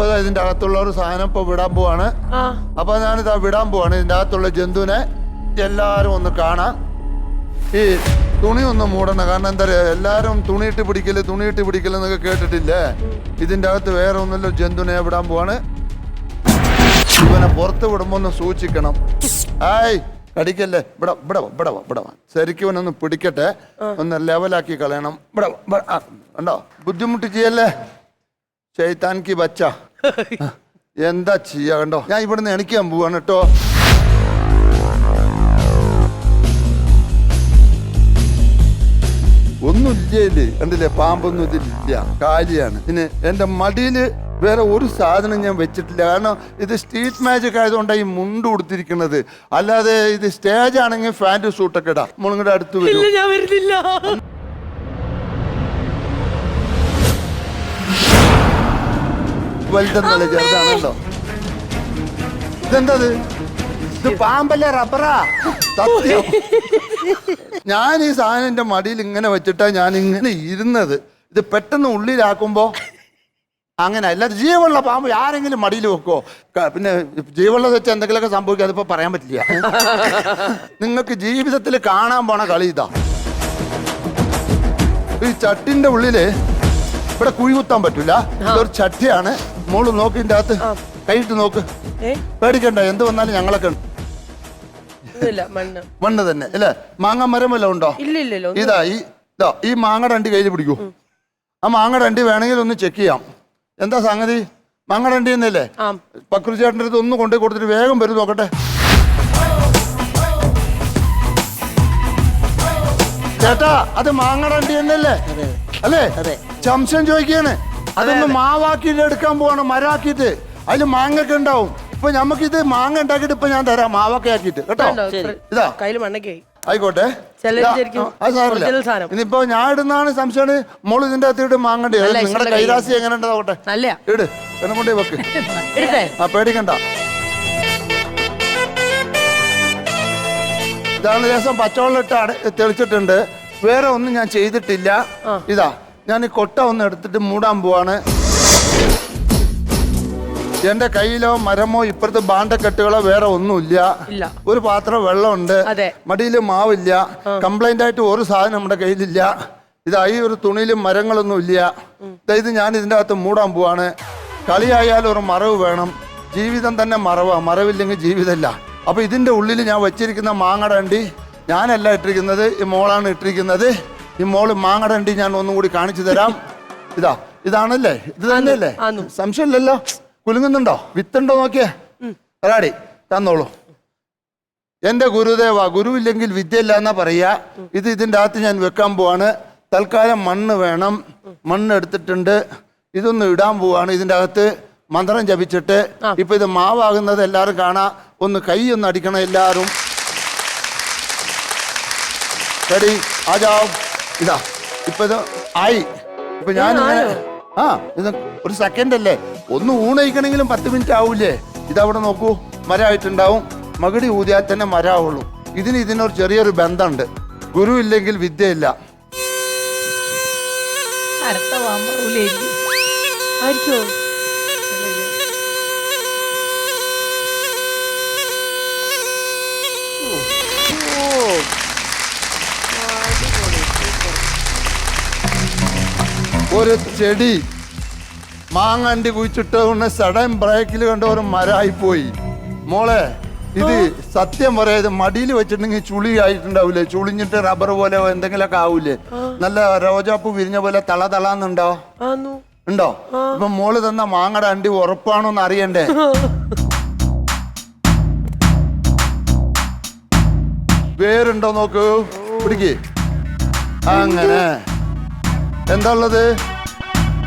ഇപ്പൊ ഇതിന്റെ അകത്തുള്ള ഒരു സാധനം ഇപ്പൊ വിടാൻ പോവാണ്. അപ്പൊ ഞാനിതാ വിടാൻ പോവാണ്. ഇതിന്റെ അകത്തുള്ള ജന്തുവിനെ എല്ലാരും ഒന്ന് കാണാൻ ഈ തുണി ഒന്ന് മൂടണം കാരണം എന്താ പറയാ എല്ലാരും തുണിയിട്ട് പിടിക്കൽ തുണിയിട്ട് പിടിക്കൽ എന്നൊക്കെ കേട്ടിട്ടില്ലേ? ഇതിന്റെ അകത്ത് വേറെ ഒന്നുമില്ല ജന്തുവിനെ വിടാൻ പോവാണ്. ഇവനെ പുറത്ത് വിടുമ്പോ ഒന്ന് സൂക്ഷിക്കണം. ആയ് കടിക്കല്ലേ? ഇവിടെ ഇവിടെ ഇവിടെ ഇവിടെ. ശരിക്കും ഇവനൊന്ന് പിടിക്കട്ടെ. ഒന്ന് ലെവലാക്കി കളയണം. ഇവിടെ ഉണ്ടോ ബുദ്ധിമുട്ട് ചെയ്യല്ലേ? ചെയ്താൻക്ക് ബച്ച. എന്താ ചെയ്യാ കണ്ടോ? ഞാൻ ഇവിടുന്ന് എണിക്കാൻ പോവാണ് കേട്ടോ. ഒന്നുമില്ലേ കണ്ടില്ലേ? പാമ്പൊന്നും ഇതിലില്ല. കാലിയാണ്. പിന്നെ എന്റെ മടിയിൽ വേറെ ഒരു സാധനം ഞാൻ വെച്ചിട്ടില്ല. കാരണം ഇത് സ്ട്രീറ്റ് മാജിക് ആയതുകൊണ്ടാണ് ഈ മുണ്ട് കൊടുത്തിരിക്കുന്നത് അല്ലാതെ ഇത് സ്റ്റേജ് ആണെങ്കിൽ ഫാന്റ് സൂട്ടൊക്കെ ഇടാം. മുളങ്ങടെ അടുത്ത് വരും. ഞാൻ വരുന്നില്ല. വലുതെന്നല്ല ചെറുതാണല്ലോ. ഇതെന്തത്? ഇത് പാമ്പല്ല റബ്ബറാ? സത്യം. ഞാൻ ഈ സാധനം എന്റെ മടിയിൽ ഇങ്ങനെ വെച്ചിട്ടാ ഞാൻ ഇങ്ങനെ ഇരുന്നത്. ഇത് പെട്ടെന്ന് ഉള്ളിലാക്കുമ്പോ അങ്ങനെ അല്ല ജീവുള്ള പാമ്പ് ആരെങ്കിലും മടിയിൽ വെക്കോ പിന്നെ ജീവനുള്ളത് വെച്ച് എന്തെങ്കിലുമൊക്കെ സംഭവിക്കുക അതിപ്പോ പറയാൻ പറ്റില്ല. നിങ്ങൾക്ക് ജീവിതത്തിൽ കാണാൻ പോണ കളി ഇതാ. ഈ ചട്ടിന്റെ ഉള്ളിൽ ഇവിടെ കുഴി കുത്താൻ പറ്റൂല. ഇതൊരു ചട്ടിയാണ്. മോൾ നോക്ക് ഇതിന്റെ അകത്ത്. കൈയിട്ട് നോക്ക്. പേടിക്കണ്ട എന്ത് വന്നാലും ഞങ്ങളൊക്കെ മണ്ണ്. തന്നെ അല്ലേ? മാങ്ങ മരം വല്ലതും ഉണ്ടോ? ഇതാ ഈ ഇതാ ഈ മാങ്ങ രണ്ടി കയ്യിൽ പിടിക്കൂ. ആ മാങ്ങ രണ്ടി വേണമെങ്കിൽ ഒന്ന് ചെക്ക് ചെയ്യാം. എന്താ സംഗതി? മാങ്ങ രണ്ടി എന്നല്ലേ ആ. പക്രു ചേട്ടന്റെ അടുത്ത് ഒന്ന് കൊണ്ടുപോയി കൊടുത്തിട്ട് വേഗം വരും നോക്കട്ടെ. ചേട്ടാ അത് മാങ്ങ രണ്ടി എന്നല്ലേ അല്ലേ? ചംശം ചോദിക്കാണ് അതൊന്ന് മാവാക്കിയിട്ട് എടുക്കാൻ പോവാണ് മരാക്കിയിട്ട്. അതിൽ മാങ്ങൊക്കെ ഉണ്ടാവും. ഇപ്പൊ ഇത് മാങ്ങ ഉണ്ടാക്കിയിട്ട് ഇപ്പൊ ഞാൻ തരാം മാവൊക്കെ ആക്കിയിട്ട്. കേട്ടോ? ഇതാ. കയ്യിൽ മണ്ണൊക്കെ ആയി. ആയിക്കോട്ടെ. അത് സാറില്ല ഇനിയിപ്പോ ഞാൻ ഇടുന്നാണ് സംശയമാണ് മോൾ ഇതിന്റെ അകത്ത് ഇട്ട് മാങ്ങണ്ടേ നിങ്ങളുടെ കൈരാശി എങ്ങനെ ഉണ്ടാവട്ടെ ഇട്. എന്നെ കൊണ്ടേ വെക്ക്. ആ പേടിക്കണ്ട. ഇതാണ് ദിവസം പച്ചവെള്ളം ഇട്ട് തെളിച്ചിട്ടുണ്ട്. വേറെ ഒന്നും ഞാൻ ചെയ്തിട്ടില്ല. ഇതാ. ഞാൻ ഈ കൊട്ട ഒന്ന് എടുത്തിട്ട് മൂടാൻ പോവാണ്. എന്റെ കയ്യിലോ മരമോ ഇപ്പുറത്ത് ബാണ്ടക്കെട്ടുകളോ വേറെ ഒന്നുമില്ല. ഇല്ല. ഒരു പാത്രം വെള്ളമുണ്ട്. മടിയിൽ മാവില്ല. കംപ്ലൈന്റ് ആയിട്ട് ഒരു സാധനം നമ്മുടെ കയ്യിലില്ല. ഇതായി ഒരു തുണിയിലും മരങ്ങളൊന്നും ഇല്ല. ഇത് ഞാൻ ഇതിന്റെ അകത്ത് മൂടാൻ പോവാണ്. കളിയായാൽ ഒരു മറവ് വേണം. ജീവിതം തന്നെ മറവാ. മറവില്ലെങ്കിൽ ജീവിതമല്ല അപ്പൊ ഇതിന്റെ ഉള്ളിൽ ഞാൻ വെച്ചിരിക്കുന്ന മാങ്ങടണ്ടി ഞാനല്ല ഇട്ടിരിക്കുന്നത്. ഈ മോളാണ് ഇട്ടിരിക്കുന്നത്. ഈ മോൾ മാങ്ങടണ്ടി ഞാൻ ഒന്നും കൂടി കാണിച്ചു തരാം. ഇതാ ഇതാണല്ലേ? ഇത് തന്നെയല്ലേ. സംശയമില്ലല്ലോ. കുലുങ്ങുന്നുണ്ടോ? വിത്തുണ്ടോ നോക്കിയേ? ഒരാടി തന്നോളൂ. എന്റെ ഗുരുദേവ ഗുരുവില്ലെങ്കിൽ വിദ്യയില്ല എന്നാ പറയാ. ഇത് ഇതിന്റെ അകത്ത് ഞാൻ വെക്കാൻ പോവാണ്. തൽക്കാലം മണ്ണ് വേണം. മണ്ണ് എടുത്തിട്ടുണ്ട്. ഇതൊന്ന് ഇടാൻ പോവാണ്. ഇതിന്റെ അകത്ത് മന്ത്രം ജപിച്ചിട്ട് ഇപ്പൊ ഇത് മാവാകുന്നത് എല്ലാവരും കാണാ. ഒന്ന് കൈ ഒന്ന് അടിക്കണം എല്ലാവരും. റെഡി. ആജാവ്. ഇതാ ഇപ്പൊ ഇത് ആയി. ഇപ്പൊ ഞാൻ ആ ഇത് ഒരു സെക്കൻഡ് അല്ലേ? ഒന്ന് ഊണയിക്കണെങ്കിലും പത്ത് മിനിറ്റ് ആവൂലേ? ഇതവിടെ നോക്കൂ മരമായിട്ടുണ്ടാവും. മകടി ഊതിയാൽ തന്നെ മരാവുള്ളൂ ഇതിന് ഇതിനൊരു ചെറിയൊരു ബന്ധമുണ്ട്. ഗുരു ഇല്ലെങ്കിൽ വിദ്യയില്ല. അടുത്ത ഒരു ചെടി മാങ്ങണ്ടി കുഴിച്ചിട്ട് സടൻ സഡൻ ബ്രേക്കിൽ കണ്ട ഒരു മരമായി പോയി മോളെ ഇത് സത്യം പറയാത് മടിയിൽ വെച്ചിട്ടുണ്ടെങ്കിൽ ചുളി ആയിട്ടുണ്ടാവൂലേ? ചുളിഞ്ഞിട്ട് റബ്ബർ പോലെ എന്തെങ്കിലുമൊക്കെ ആവൂലേ? നല്ല രോജാപ്പ് വിരിഞ്ഞ പോലെ തള തളാന്നുണ്ടോ? ഉണ്ടോ? ഇപ്പൊ മോൾ തന്ന മാങ്ങയുടെ അണ്ടി ഉറപ്പാണോ എന്ന് അറിയണ്ടേ വേരുണ്ടോ നോക്കൂ? പിടിക്ക്. അങ്ങനെ. എന്താ ഉള്ളത്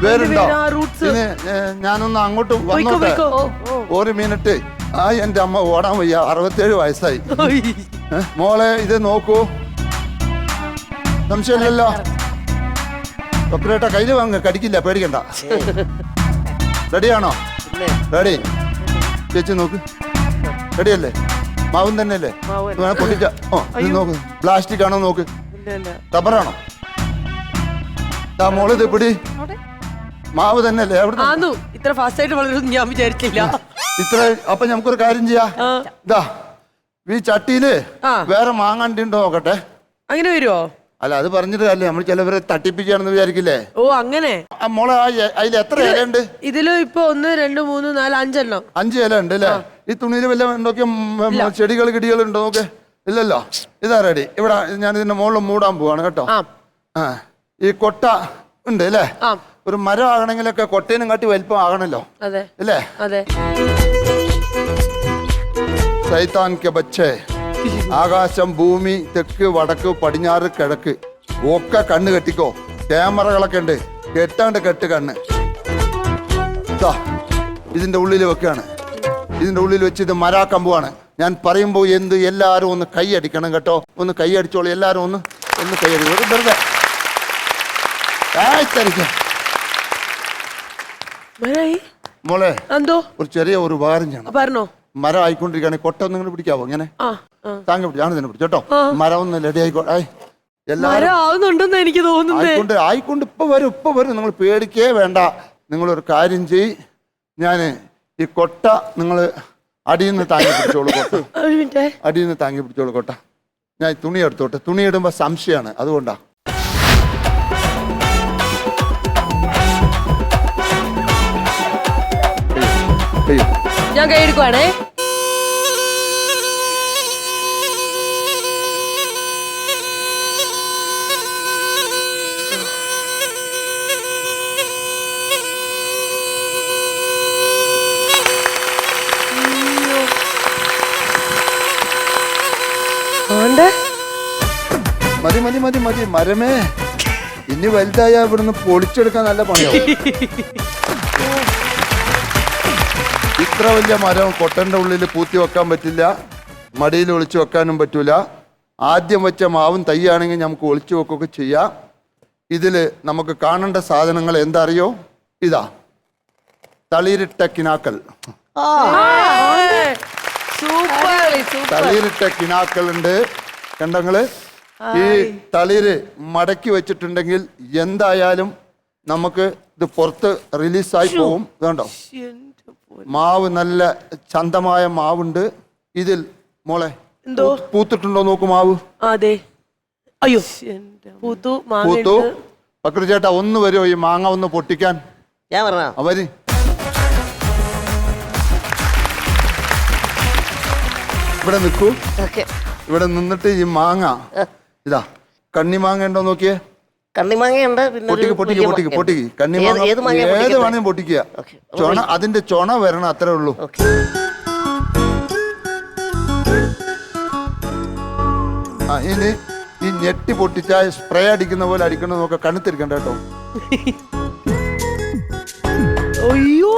വേരുണ്ടോ വേര്, ഇനി ഞാനൊന്ന് അങ്ങോട്ട് വന്നോട്ടെ? ഒരു മിനിറ്റ്. ആ എന്റെ അമ്മ ഓടാൻ വയ്യ. അറുപത്തേഴ് വയസ്സായി. മോളെ ഇത് നോക്കൂ. സംശയമില്ലല്ലോ? ഡോക്ടറേട്ടാ കയ്യിൽ വാങ്ങ. കടിക്കില്ല പേടിക്കണ്ട. റെഡിയാണോ? റെഡി. ചേച്ചി നോക്ക്. റെഡിയല്ലേ? മാവും തന്നെയല്ലേ? പൊട്ടിച്ച ഓ ഇത് നോക്ക്. പ്ലാസ്റ്റിക് ആണോ നോക്ക്? റബ്ബറാണോ? മോൾ ഇത് പിടി. മാവ് തന്നെയല്ലേ അവിടെ ആന്നു ഇത്ര ഫാസ്റ്റ് ആയിട്ട് വളരുമെന്ന് ഞാൻ വിചാരിച്ചില്ല. ഇത്ര അപ്പൊ നമുക്കൊരു കാര്യം ചെയ്യാ. ഇതാ ഈ ചട്ടിയിൽ വേറെ മാങ്ങാണ്ടി ഉണ്ടോ നോക്കട്ടെ? അങ്ങനെ വരുമോ അല്ല അത് പറഞ്ഞിട്ട് അല്ലേ നമ്മൾ ചിലവരെ തട്ടിപ്പിക്കുകയാണെന്ന് വിചാരിക്കില്ലേ? ഓ അങ്ങനെ. മോളെ അതിൽ എത്ര ഇല ഉണ്ട് ഇതിലും ഇപ്പൊ ഒന്ന് രണ്ട് മൂന്ന് നാല് അഞ്ചെണ്ണം. അഞ്ച് ഇല ഉണ്ട് അല്ലേ? ഈ തുണിയിൽ വല്ല എന്തൊക്കെ ചെടികൾ കിടികൾ ഉണ്ടോ നോക്കെ? ഇല്ലല്ലോ. ഇതാ റെഡി ഇവിടെ ഞാൻ ഇതിന്റെ മുകളിൽ മൂടാൻ പോവാണ് കേട്ടോ. ആ. ഈ കൊട്ട ഉണ്ട് അല്ലേ? ഒരു മരം ആകണമെങ്കിലൊക്കെ കൊട്ടേനും കാട്ടി വലിപ്പം ആകണല്ലോ. അല്ലേ? സൈത്താൻ കെ ബച്ചേ ആകാശം ഭൂമി തെക്ക് വടക്ക് പടിഞ്ഞാറ് കിഴക്ക്. ഒക്കെ കണ്ണ് കെട്ടിക്കോ. ക്യാമറകളൊക്കെ ഉണ്ട്. കെട്ടാണ്ട് കെട്ട് കണ്ണ്. ഇതിന്റെ ഉള്ളിൽ വെക്കാണ്. ഇതിന്റെ ഉള്ളിൽ വെച്ച് ഇത് മരാക്കമ്പുവാണ് ഞാൻ പറയുമ്പോൾ എന്ത് എല്ലാവരും ഒന്ന് കൈ അടിക്കണം കേട്ടോ. ഒന്ന് കൈ അടിച്ചോളൂ എല്ലാവരും ഒന്ന് ഒന്ന് കൈ വെറുതെ. മോളെ എന്തോ? ഒരു ചെറിയ ഒരു ഉപകാരം ചെയ്യണം. പറഞ്ഞോ. മരം ആയിക്കൊണ്ടിരിക്കുകയാണെങ്കിൽ കൊട്ട ഒന്നും ഇങ്ങനെ പിടിക്കാവോ? ഇങ്ങനെ. താങ്കൾ പിടിച്ചു ആണ് തന്നെ പിടിച്ചു കേട്ടോ. മരം ഒന്ന് റെഡി ആയിക്കോ? ആയി എല്ലാവരും ആവുന്നുണ്ടെന്ന് എനിക്ക് തോന്നുന്നു. ആയിക്കൊണ്ട് ആയിക്കൊണ്ട് ഇപ്പൊ വരും ഇപ്പൊ വരും. നിങ്ങൾ പേടിക്കേ വേണ്ട. നിങ്ങളൊരു കാര്യം ചെയ് ഞാൻ ഈ കൊട്ട നിങ്ങൾ അടിയിൽ നിന്ന് താങ്ങി പിടിച്ചോളൂ കൊട്ട. ഒരു അടിയിൽ നിന്ന് താങ്ങി പിടിച്ചോളൂ കൊട്ട. ഞാൻ തുണി എടുത്തോട്ടെ. തുണി ഇടുമ്പോൾ സംശയമാണ് അതുകൊണ്ടാ. ഞാൻ കൈ എടുക്കുവാണേ. മതി മതി മതി മതി. മരമേ ഇനി വലുതായ ഇവിടുന്ന് പൊളിച്ചെടുക്കാൻ നല്ല പണിയാവും. ഇത്ര വലിയ മരം കൊട്ടന്റെ ഉള്ളിൽ പൂത്തി വെക്കാൻ പറ്റില്ല. മടിയിൽ ഒളിച്ചു വെക്കാനും പറ്റൂല. ആദ്യം വെച്ച മാവും തൈയാണെങ്കിൽ നമുക്ക് ഒളിച്ചു വെക്കുകയൊക്കെ ചെയ്യാം. ഇതിൽ നമുക്ക് കാണേണ്ട സാധനങ്ങൾ എന്തറിയോ? ഇതാ. തളിരിട്ട കിനാക്കൾ. സൂപ്പർ തളിരിട്ട കിനാക്കൾ ഉണ്ട്. കണ്ടങ്ങൾ ഈ തളിര് മടക്കി വെച്ചിട്ടുണ്ടെങ്കിൽ എന്തായാലും നമുക്ക് ഇത് പുറത്ത് റിലീസായി പോവും. വേണ്ടോ മാവ് നല്ല ചന്തമായ മാവുണ്ട്. ഇതിൽ മോളെ എന്തോ? പൂത്തിട്ടുണ്ടോ നോക്കൂ മാവ്. അതെ. അയ്യോ. പൂത്തു. പൂത്തു പക്രു ചേട്ടാ ഒന്ന് വരുമോ ഈ മാങ്ങ ഒന്ന് പൊട്ടിക്കാൻ. ഞാൻ പറഞ്ഞ അവർ ഇവിടെ നിൽക്കൂ. ഓക്കെ. ഇവിടെ നിന്നിട്ട് ഈ മാങ്ങ ഇതാ കണ്ണി മാങ്ങ ഉണ്ടോ നോക്കിയേ? കണ്ണിമാങ്ങയുണ്ട് പിന്നെ ഒരു പൊട്ടിക്ക് പൊട്ടിക്ക് വലിയ പൊട്ടിക്ക് പൊട്ടിക്ക്. കണ്ണി ഏത്- വേണേലും പൊട്ടിക്കുക. ചൊണ അതിന്റെ ചൊണ വരണം അത്രേ ഉള്ളൂ. ആ ഇനി ഈ ഞെട്ടി പൊട്ടിച്ച സ്പ്രേ അടിക്കുന്ന പോലെ അടിക്കണം നോക്ക കണ്ണുത്തിരിക്കണ്ട കേട്ടോ. അയ്യോ.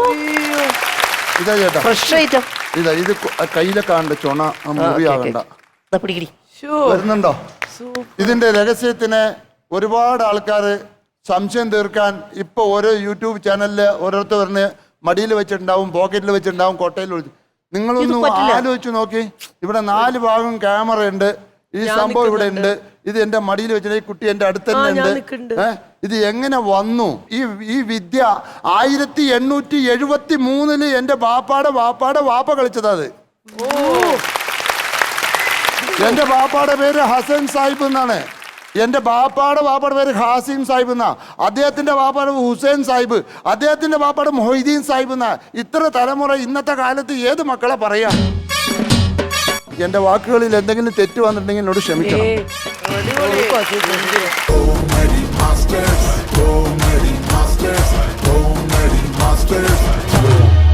ഇതാ ചേട്ടാ. ഫ്രഷ് ഐറ്റം ഇതാ ഇത് കയ്യിലെ കാണണ്ട ചൊണ ആ മുറിയാകണ്ട വരുന്നുണ്ടോ? ഇതിന്റെ രഹസ്യത്തിന് ഒരുപാട് ആൾക്കാർ സംശയം തീർക്കാൻ ഇപ്പൊ ഓരോ യൂട്യൂബ് ചാനലിൽ ഓരോരുത്തർ പറഞ്ഞ് മടിയിൽ വെച്ചിട്ടുണ്ടാവും പോക്കറ്റിൽ വെച്ചിട്ടുണ്ടാവും കോട്ടയിൽ വെച്ച് നിങ്ങളൊന്ന് ആലോചിച്ച് നോക്കി. ഇവിടെ നാല് ഭാഗം ക്യാമറ ഉണ്ട്. ഈ സംഭവം ഇവിടെ ഉണ്ട്. ഇത് എന്റെ മടിയിൽ വെച്ചിട്ട് ഈ കുട്ടി എന്റെ അടുത്ത് തന്നെ ഉണ്ട്. ഇത് എങ്ങനെ വന്നു? ഈ ഈ വിദ്യ ആയിരത്തി എണ്ണൂറ്റി എഴുപത്തി മൂന്നിൽ എന്റെ ബാപ്പാടെ ബാപ്പാടെ വാപ്പ കളിച്ചതാ അത്. എന്റെ ബാപ്പാടെ പേര് ഹസൻ സാഹിബ് എന്നാണ്. എന്റെ ബാപ്പാടെ ബാപ്പാടെ പേര് ഹാസിം സാഹിബ് എന്നാ. അദ്ദേഹത്തിന്റെ ബാപ്പാട് ഹുസൈൻ സാഹിബ്. അദ്ദേഹത്തിന്റെ ബാപ്പാട് മൊഹീദ്ദീൻ സാഹിബ് എന്നാ. ഇത്ര തലമുറ ഇന്നത്തെ കാലത്ത് ഏത് മക്കളെ പറയാ? എന്റെ വാക്കുകളിൽ എന്തെങ്കിലും തെറ്റ് വന്നിട്ടുണ്ടെങ്കിൽ എന്നോട് ക്ഷമിക്കണം. Comedy Masters, Comedy Masters, Comedy Masters,